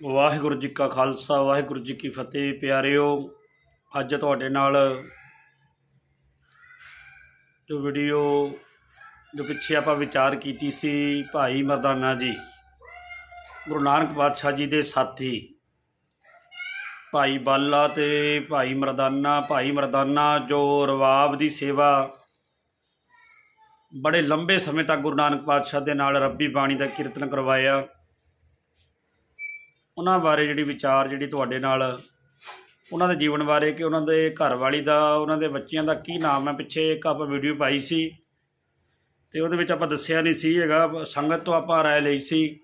ਵਾਹਿਗੁਰੂ ਜੀ ਕਾ ਖਾਲਸਾ, ਵਾਹਿਗੁਰੂ ਜੀ ਕੀ ਫਤਿਹ ਪਿਆਰਿਓ, ਅੱਜ ਤੁਹਾਡੇ ਨਾਲ ਜੋ ਵੀਡੀਓ ਜੋ ਪਿੱਛੇ ਆਪਾਂ ਵਿਚਾਰ ਕੀਤੀ ਸੀ ਭਾਈ ਮਰਦਾਨਾ ਜੀ, ਗੁਰੂ ਨਾਨਕ ਪਾਤਸ਼ਾਹ ਜੀ ਦੇ ਸਾਥੀ, ਭਾਈ ਬਾਲਾ ਤੇ ਭਾਈ ਮਰਦਾਨਾ ਭਾਈ ਮਰਦਾਨਾ ਜੋ ਰਵਾਬ ਦੀ ਸੇਵਾ ਬੜੇ ਲੰਬੇ ਸਮੇਂ ਤੱਕ ਗੁਰੂ ਨਾਨਕ ਪਾਤਸ਼ਾਹ ਦੇ ਨਾਲ ਰੱਬੀ ਬਾਣੀ ਦਾ ਕੀਰਤਨ ਕਰਵਾਇਆ। ਉਹਨਾਂ ਬਾਰੇ ਜਿਹੜੀ ਵਿਚਾਰ ਜਿਹੜੀ ਤੁਹਾਡੇ ਨਾਲ ਉਹਨਾਂ ਦੇ ਜੀਵਨ ਬਾਰੇ ਕਿ ਉਹਨਾਂ ਦੇ ਘਰ ਵਾਲੀ ਦਾ, ਉਹਨਾਂ ਦੇ ਬੱਚਿਆਂ ਦਾ ਕੀ ਨਾਮ ਹੈ? ਪਿੱਛੇ ਇੱਕ ਆਪਾਂ ਵੀਡੀਓ ਪਾਈ ਸੀ ਤੇ ਉਹਦੇ ਵਿੱਚ ਆਪਾਂ ਦੱਸਿਆ ਨਹੀਂ ਸੀ ਹੈਗਾ। ਸੰਗਤ ਤੋਂ ਆਪਾਂ ਰਾਏ ਲਈ ਸੀ।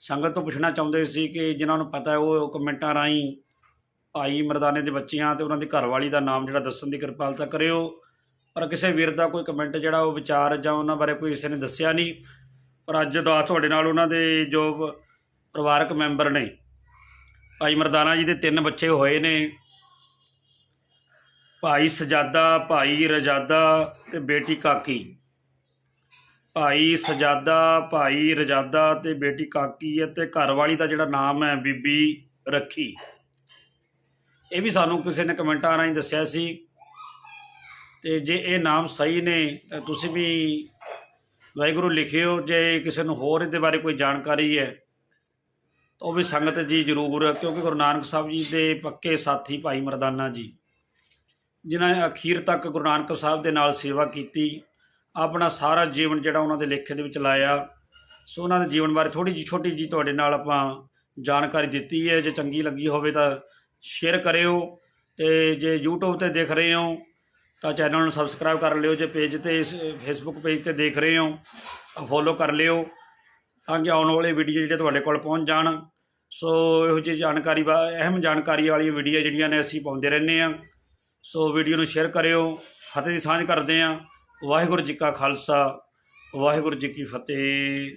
ਸੰਗਤ ਤੋਂ ਪੁੱਛਣਾ ਚਾਹੁੰਦੇ ਸੀ ਕਿ ਜਿਨ੍ਹਾਂ ਨੂੰ ਪਤਾ ਹੈ, ਉਹ ਕਮੈਂਟਾਂ ਰਾਹੀਂ ਭਾਈ ਮਰਦਾਨੇ ਦੇ ਬੱਚਿਆਂ ਤੇ ਉਹਨਾਂ ਦੀ ਘਰਵਾਲੀ ਦਾ ਨਾਮ ਜਿਹੜਾ ਦੱਸਣ ਦੀ ਕਿਰਪਾਲਤਾ ਕਰਿਓ। ਪਰ ਕਿਸੇ ਵੀਰ ਦਾ ਕੋਈ ਕਮੈਂਟ ਜਿਹੜਾ ਉਹ ਵਿਚਾਰ ਜਾਂ ਉਹਨਾਂ ਬਾਰੇ ਕੋਈ ਕਿਸੇ ਨੇ ਦੱਸਿਆ ਨਹੀਂ। ਪਰ ਅੱਜ ਦਾ ਤੁਹਾਡੇ ਨਾਲ ਉਹਨਾਂ ਦੇ ਜੋ ਪਰਿਵਾਰਕ ਮੈਂਬਰ ਨੇ। ਭਾਈ ਮਰਦਾਨਾ ਜੀ ਦੇ ਤਿੰਨ ਬੱਚੇ ਹੋਏ ਨੇ। ਭਾਈ ਸਜਾਦਾ, ਭਾਈ ਰਜਾਦਾ ਤੇ ਬੇਟੀ ਕਾਕੀ। ਭਾਈ ਸਜਾਦਾ, ਭਾਈ ਰਜਾਦਾ ਤੇ ਬੇਟੀ ਕਾਕੀ ਹੈ ਤੇ ਘਰ ਵਾਲੀ ਦਾ ਜਿਹੜਾ ਨਾਮ ਹੈ ਬੀਬੀ ਰੱਖੀ। ਇਹ ਵੀ ਸਾਨੂੰ ਕਿਸੇ ਨੇ ਕਮੈਂਟਾਂ ਰਾਹੀਂ ਦੱਸਿਆ ਸੀ। ਤੇ ਜੇ ਇਹ ਨਾਮ ਸਹੀ ਨੇ, ਤਾਂ ਤੁਸੀਂ ਵੀ ਵਾਹਿਗੁਰੂ ਲਿਖਿਓ। ਜੇ ਕਿਸੇ ਨੂੰ ਹੋਰ ਇਹਦੇ ਬਾਰੇ ਕੋਈ ਜਾਣਕਾਰੀ ਹੈ ਤਾਂ ਉਹ ਵੀ ਸੰਗਤ ਜੀ ਜ਼ਰੂਰ, ਕਿਉਂਕਿ ਗੁਰੂ ਨਾਨਕ ਸਾਹਿਬ ਜੀ ਦੇ ਪੱਕੇ ਸਾਥੀ ਭਾਈ ਮਰਦਾਨਾ ਜੀ, ਜਿਨ੍ਹਾਂ ਨੇ ਅਖੀਰ ਤੱਕ ਗੁਰੂ ਨਾਨਕ ਸਾਹਿਬ ਦੇ ਨਾਲ ਸੇਵਾ ਕੀਤੀ, ਆਪਣਾ ਸਾਰਾ ਜੀਵਨ ਜਿਹੜਾ ਉਹਨਾਂ ਦੇ ਲੇਖੇ ਦੇ ਵਿੱਚ ਲਾਇਆ। ਸੋ ਉਹਨਾਂ ਦੇ ਜੀਵਨ ਬਾਰੇ ਥੋੜੀ ਜਿਹੀ ਛੋਟੀ ਜੀ ਤੁਹਾਡੇ ਨਾਲ ਆਪਾਂ ਜਾਣਕਾਰੀ ਦਿੱਤੀ ਹੈ। ਜੇ ਚੰਗੀ ਲੱਗੀ ਹੋਵੇ ਤਾਂ ਸ਼ੇਅਰ ਕਰਿਓ ਤੇ ਜੇ YouTube ਤੇ ਦੇਖ ਰਹੇ ਹੋ ਤਾਂ ਚੈਨਲ ਨੂੰ ਸਬਸਕ੍ਰਾਈਬ ਕਰ ਲਿਓ। ਜੇ ਪੇਜ ਤੇ ਫੇਸਬੁੱਕ ਪੇਜ ਤੇ ਦੇਖ ਰਹੇ ਹੋ ਫੋਲੋ ਕਰ ਲਿਓ। ਤਾਂ ਕਿ ਆਉਣ ਵਾਲੇ ਵੀਡੀਓ ਜਿਹੜੇ ਤੁਹਾਡੇ ਕੋਲ ਪਹੁੰਚ ਜਾਣ। ਸੋ ਇਹੋ ਜਿਹੀ ਜਾਣਕਾਰੀ ਵਾ, ਅਹਿਮ ਜਾਣਕਾਰੀ ਵਾਲੀਆਂ ਵੀਡੀਓ ਜਿਹੜੀਆਂ ਨੇ ਅਸੀਂ ਪਾਉਂਦੇ ਰਹਿੰਦੇ ਆ ਸੋ ਵੀਡੀਓ ਨੂੰ ਸ਼ੇਅਰ ਕਰਿਓ ਫਤਿਹ ਦੀ ਸਾਂਝ ਕਰਦੇ ਆ ਵਾਹਿਗੁਰੂ ਜੀ ਕਾ ਖਾਲਸਾ, ਵਾਹਿਗੁਰੂ ਜੀ ਕੀ ਫਤਿਹ।